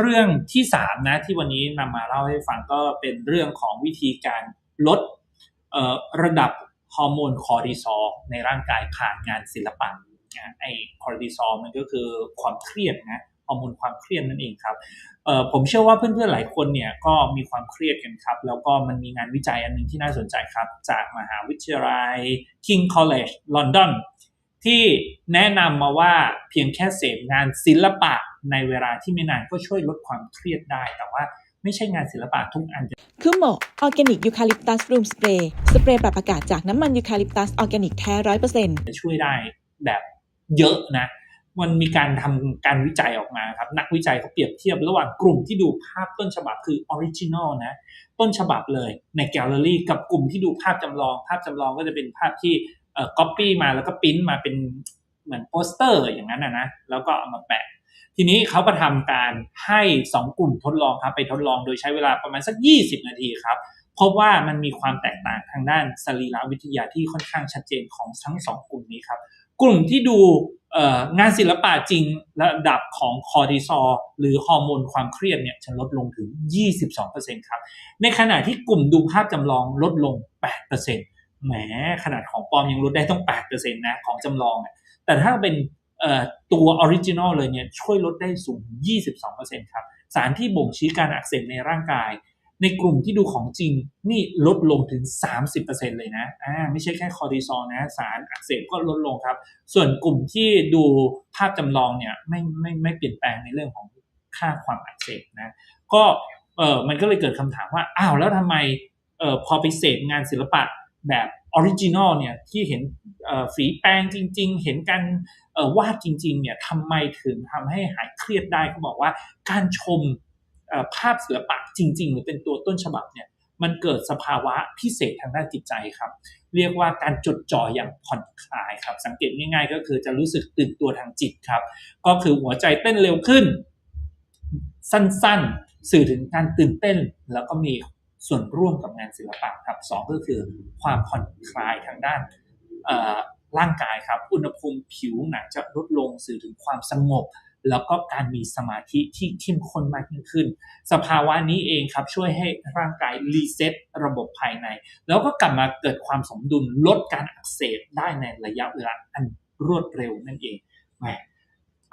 เรื่องที่สามนะที่วันนี้นำมาเล่าให้ฟังก็เป็นเรื่องของวิธีการลดระดับฮอร์โมนคอร์ติซอลในร่างกายผ่านงานศิลปะนะไอคอร์ติซอลมันก็คือความเครียดนะฮอร์โมนความเครียดนั่นเองครับผมเชื่อว่าเพื่อนๆหลายคนเนี่ยก็มีความเครียดกันครับ แล้วก็มันมีงานวิจัยอันหนึงที่น่าสนใจครับ จากมหาวิทยาลัย King College London ที่แนะนำมาว่าเพียงแค่เสพงานศิลปะ ในเวลาที่ไม่นานก็ช่วยลดความเครียดได้ แต่ว่าไม่ใช่งานศิลปะทุกอันจะคือเหมาะออร์แกนิกยูคาลิปตัสรูมสเปรย์สเปรย์ปรับอากาศจากน้ำมันยูคาลิปตัสออร์แกนิกแท้ร้อยเปอร์เซ็นต์จะช่วยได้แบบเยอะนะ มันมีการทำการวิจัยออกมาครับ นักวิจัยเขาเปรียบเทียบระหว่างกลุ่มที่ดูภาพต้นฉบับคือออริจินอลนะ ต้นฉบับเลยในแกลเลอรี่กับกลุ่มที่ดูภาพจำลอง ภาพจำลองก็จะเป็นภาพที่เอ่อก๊อปปี้มาแล้วก็ปริ้นมาเป็นเหมือนโปสเตอร์อย่างนั้นนะนะแล้วก็เอามาแปะ ทีนี้เขาก็ทำการให้ 2 กลุ่มทดลองครับไปทดลองโดยใช้เวลาประมาณสัก 20 นาทีครับพบว่ามันมีความแตกต่างทางด้านสรีรวิทยาที่ค่อนข้างชัดเจนของทั้งสองกลุ่มนี้ครับกลุ่มที่ดูงานศิลปะจริงระดับของคอร์ติซอลหรือฮอร์โมนความเครียดเนี่ยจะลดลงถึง 22%ครับในขณะที่กลุ่มดูภาพจำลองลดลง 8%แหมขนาดของปลอมยังลดได้ต้อง 8%นะของจำลอง แต่ถ้าเป็น ตัวออริจินอลเลยเนี่ยช่วยลดได้สูงถึง22%ครับ สารที่บ่งชี้การอักเสบในร่างกาย ในกลุ่มที่ดูของจริงนี่ลดลงถึง 30%เลยนะอ่าไม่ใช่แค่คอร์ติซอลนะ สารอักเสบก็ลดลงครับ ส่วนกลุ่มที่ดูภาพจำลองเนี่ยไม่ไม่ไม่เปลี่ยนแปลงในเรื่องของค่าความอักเสบนะ ก็เออมันก็เลยเกิดคำถามว่า อ้าวแล้วทำไมเออพอไปเสพงานศิลปะแบบ ออริจินอลเนี่ยที่เห็นฝีแปรงจริง ๆ เห็นการวาดจริงๆเนี่ยทำไมถึงทำให้หายเครียดได้เขาบอกว่าการชมภาพศิลปะจริง ๆ หรือเป็นตัวต้นฉบับเนี่ยมันเกิดสภาวะพิเศษทางด้านจิตใจครับ เรียกว่าการจดจ่ออย่างผ่อนคลายครับ สังเกตง่าย ๆ ก็คือจะรู้สึกตื่นตัวทางจิตครับ ก็คือหัวใจเต้นเร็วขึ้น สั้นๆ สื่อถึงการตื่นเต้น แล้วก็มี ส่วนร่วมกับงานศิลปะครับสองก็คือความผ่อนคลายทางด้านร่างกายครับ อุณหภูมิผิวหนังจะลดลงสื่อถึงความสงบ แล้วก็การมีสมาธิที่เข้มข้นมากยิ่งขึ้น สภาวะนี้เองครับช่วยให้ร่างกายรีเซ็ตระบบภายใน แล้วก็กลับมาเกิดความสมดุลลดการอักเสบได้ในระยะเวลาอันรวดเร็วนั่นเองแหม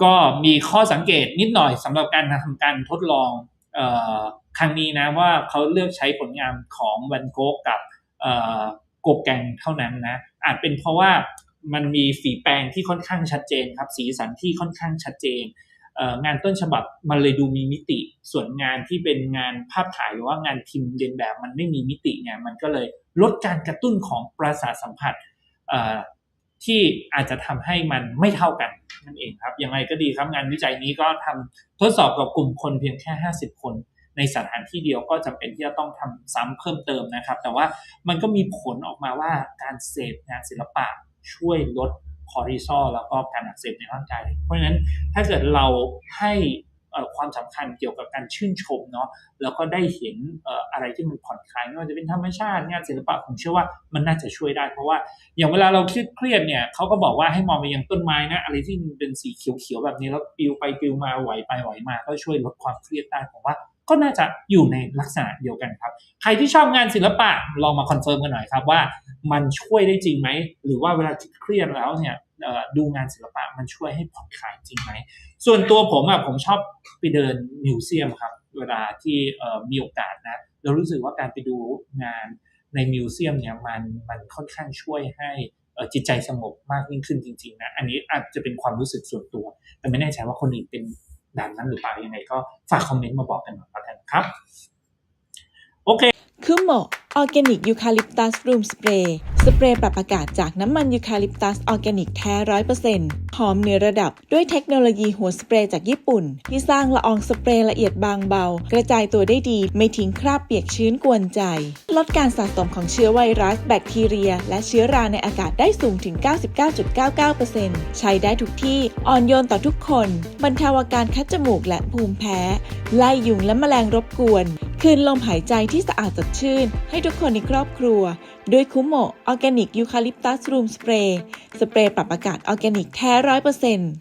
ก็มีข้อสังเกตนิดหน่อยสำหรับการทำการทดลอง ครั้งนี้นะว่าเขาเลือกใช้ผลงานของวันโกกับโกแกงเท่านั้นนะอาจเป็นเพราะว่ามันมีฝีแปรงที่ค่อนข้างชัดเจนครับ สีสันที่ค่อนข้างชัดเจนเงานต้นฉบับมันเลยดูมีมิติ ส่วนงานที่เป็นงานภาพถ่ายหรือว่างานพิมพ์เรียนแบบมันไม่มีมิติเนี่ยมันก็เลยลดการกระตุ้นของประสาทสัมผัสที่อาจจะทำให้มันไม่เท่ากัน นั่นเองครับยังไงก็ดีครับงานวิจัยนี้ก็ทำทดสอบกับกลุ่มคนเพียงแค่ 50 คน ในสถานที่เดียวก็จำเป็นที่จะต้องทำซ้ำเพิ่มเติมนะครับ แต่ว่ามันก็มีผลออกมาว่าการเสพงานศิลปะช่วยลดคอร์ติซอลแล้วก็การอักเสบในร่างกาย เพราะฉะนั้นถ้าเกิดเราให้ ความสำคัญเกี่ยวกับการชื่นชมเนาะแล้วก็ได้เห็นอะไรที่มันผ่อนคลายไม่ว่าจะเป็นธรรมชาติงานศิลปะผมเชื่อว่ามันน่าจะช่วยได้ เพราะว่าอย่างเวลาเราเครียดเนี่ยเขาก็บอกว่าให้มองไปยังต้นไม้นะอะไรที่มันเป็นสีเขียวๆแบบนี้แล้วปลิวไปปลิวมาไหวไปไหวมาก็ช่วยลดความเครียดได้ผมว่าก็น่าจะอยู่ในลักษณะเดียวกันครับ ใครที่ชอบงานศิลปะลองมาคอนเฟิร์มกันหน่อยครับว่ามันช่วยได้จริงไหม หรือว่าเวลาเครียดแล้วเนี่ย ดูงานศิลปะมันช่วยให้ผ่อนคลายจริงไหม ส่วนตัวผมอะผมชอบไปเดินมิวเซียมครับ เวลาที่มีโอกาสนะเรารู้สึกว่าการไปดูงานในมิวเซียมเนี่ยมันมันค่อนข้างช่วยให้จิตใจสงบมากยิ่งขึ้นจริงๆนะอันนี้อาจจะเป็นความรู้สึกส่วนตัว แต่ไม่แน่ใจว่าคนอื่นเป็นแบบนั้นหรือเปล่ายังไงก็ฝากคอมเมนต์มาบอกกันหน่อยแล้วกันครับ โอเค คือหมาะออร์แกนิกยูคาลิปตัสรูมสเปรย์ สเปรย์ปรับอากาศจากน้ำมันยูคาลิปตัสออร์แกนิกแท้ร้อยเปอร์เซ็นต์หอมเหนือระดับด้วยเทคโนโลยีหัวสเปรย์จากญี่ปุ่น ที่สร้างละอองสเปรย์ละเอียดบางเบา กระจายตัวได้ดีไม่ทิ้งคราบเปียกชื้นกวนใจ ลดการสะสมของเชื้อไวรัส แบคทีเรีย และเชื้อราในอากาศได้สูงถึง 99.99%ใช้ได้ทุกที่อ่อนโยนต่อทุกคน บรรเทาอาการคัดจมูกและภูมิแพ้ ไล่ยุงและแมลงรบกวน คืนลมหายใจที่สะอาดสดชื่น ให้ทุกคนในครอบครัว ด้วยคุโมออร์แกนิกยูคาลิปตัสรูมสเปรย์สเปรย์ปรับอากาศออร์แกนิกแท้ร้อยเปอร์เซ็นต์